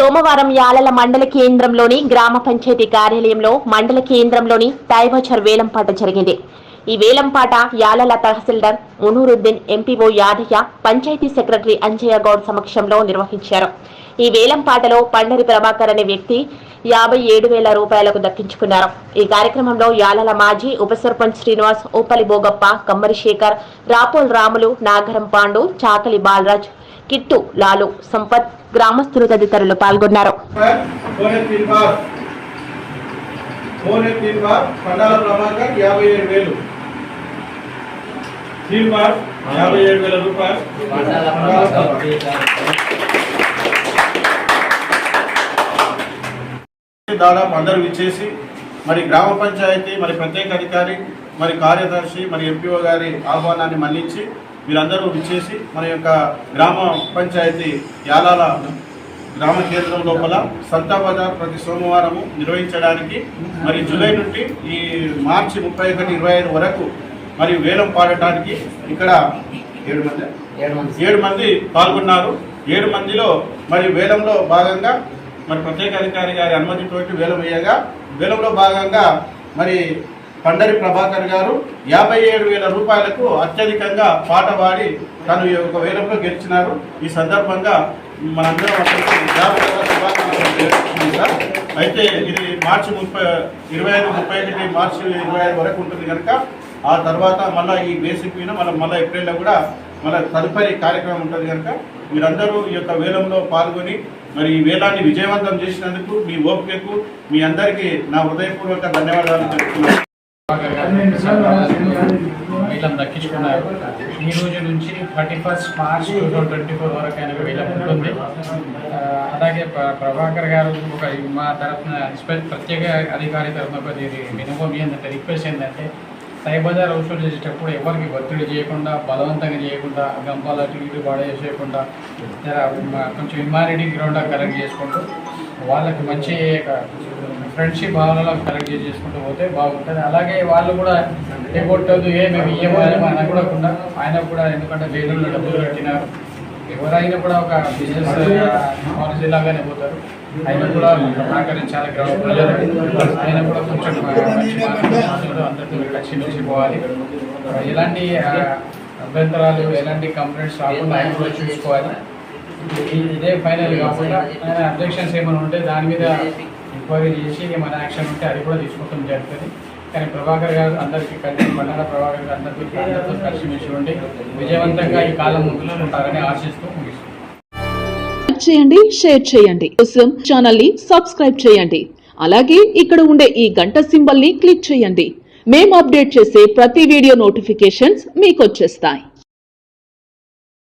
సోమవారం యాలల మండల కేంద్రంలోని గ్రామ పంచాయతీ కార్యాలయంలో మండల కేంద్రంలోని టైబచర్ వేలంపాట జరిగింది. ఈ వేలంపాట యాలల తహసీల్దార్ మునూరుద్దీన్ ఎంపీఓ యాదయ్య పంచాయతీ సెక్రటరీ అంజయ్య గౌడ్ సమక్షంలో నిర్వహించారు. ఈ వేలంపాటలో పండరి ప్రభాకర్ అనే వ్యక్తి యాభై ఏడు వేల రూపాయలకు దక్కించుకున్నారు. ఈ కార్యక్రమంలో యాలల మాజీ ఉప సర్పంచ్ శ్రీనివాస్ ఊపలి బోగప్ప కమ్మరి శేఖర్ రాపోల్ రాములు నాగరం పాండు చాకలి బాలరాజ్ కిట్టు లాలు సంపత్ గ్రామస్తులు తదితరులు పాల్గొన్నారు. యాభై ఏడు వేలు యాభై ఏడు వేల రూపాయలు దాదాపు అందరూ ఇచ్చేసి మరి గ్రామ పంచాయతీ మరి ప్రత్యేక అధికారి మరి కార్యదర్శి మరి ఎంపీఓ గారి ఆహ్వానాన్ని మన్నించి వీరందరూ విచ్చేసి మన యొక్క గ్రామ పంచాయతీ యాలాల గ్రామ కేంద్రం లోపల సంతా బజార్ ప్రతి సోమవారము నిర్వహించడానికి మరి జూలై నుండి ఈ మార్చి ముప్పై ఒకటి ఇరవై ఐదు వరకు మరి వేలం పాడటానికి ఇక్కడ ఏడు మంది. ఏడు మంది పాల్గొన్నారు. ఏడు మందిలో మరి వేలంలో భాగంగా మరి ప్రత్యేక అధికారి గారి అనుమతితోటి వేలం వేయగా వేలంలో భాగంగా మరి పండరి ప్రభాకర్ గారు యాభై ఏడు వేల రూపాయలకు అత్యధికంగా పాట పాడి తను ఈ యొక్క వేలంలో గెలిచినారు. ఈ సందర్భంగా మనందరం అయితే ఇది మార్చి ముప్పై ఇరవై ఐదు ముప్పై ఒకటి మార్చి ఇరవై ఐదు వరకు ఉంటుంది కనుక ఆ తర్వాత మళ్ళీ ఈ బేసిక్ మీద మళ్ళీ మళ్ళీ ఏప్రిల్లో కూడా మళ్ళీ తదుపరి కార్యక్రమం ఉంటుంది కనుక మీరందరూ ఈ యొక్క వేలంలో పాల్గొని మరి ఈ వేలాన్ని విజయవంతం చేసినందుకు మీ ఓపికకు మీ అందరికీ నా హృదయపూర్వక ధన్యవాదాలు తెలుపుతున్నాను. వీళ్ళని దక్కించుకున్నారు. ఈ రోజు నుంచి thirty first March two thousand twenty four వరకు ఆయన వీళ్ళకి ఉంటుంది అలాగే ప్రభాకర్ గారు ఒక మా తరఫున ప్రత్యేక అధికారి తరఫున ఒక ఇది వినపం ఏంటంటే రిక్వెస్ట్ ఏంటంటే సైబజార్ ఔషధం చేసేటప్పుడు ఎవరికి ఒత్తిడి చేయకుండా బలవంతంగా చేయకుండా గంపాలు అటు ఇటు పడేసేయకుండా కొంచెం హ్యుమానిటీ గ్రౌండ్ కలెక్ట్ చేసుకుంటూ వాళ్ళకి మంచి ఫ్రెండ్షిప్ భావనలో కలెక్ట్ చేసుకుంటూ పోతే బాగుంటుంది. అలాగే వాళ్ళు కూడా ఏ కొట్టదు ఏ మేము ఇవ్వలేము అనకూడకుండా ఆయన కూడా ఎందుకంటే వేలుల్లో డబ్బులు కట్టినారు. ఎవరైనా కూడా ఒక బిజినెస్ పాలసీ లాగానే పోతారు. ఆయన కూడా సహకరించాలి గ్రామ ప్రజలు. ఆయన కూడా కొంచెం అందరితో కలిసి పోవాలి. ఎలాంటి అభ్యంతరాలు ఎలాంటి కంప్లైంట్స్ రాకుండా ఆయన కూడా చూసుకోవాలి. ఇదే ఫైనల్ కాకుండా ఆయన అబ్జెక్షన్స్ ఏమైనా ఉంటే దాని మీద ఎంక్వైరీ చేసి ఏమైనా యాక్షన్ ఉంటే అది కూడా తీసుకోవడం జరుగుతుంది కానీ ప్రభాకర్ గారు అందరికీ కలిసి మండల ప్రభాకర్ గారు అందరికీ అందరితో కలిసిమెలిసి ఉండి విజయవంతంగా ఈ కాలం ముందులో ఉంటారని ఆశిస్తూ ముగిస్తున్నాను చేయండి షేర్ చేయండి. కోసం ఛానల్ని సబ్స్క్రైబ్ చేయండి. అలాగే ఇక్కడ ఉండే ఈ గంట సింబల్ని క్లిక్ చేయండి. మేము అప్డేట్ చేసే ప్రతి వీడియో నోటిఫికేషన్స్ మీకు వచ్చేస్తాయి.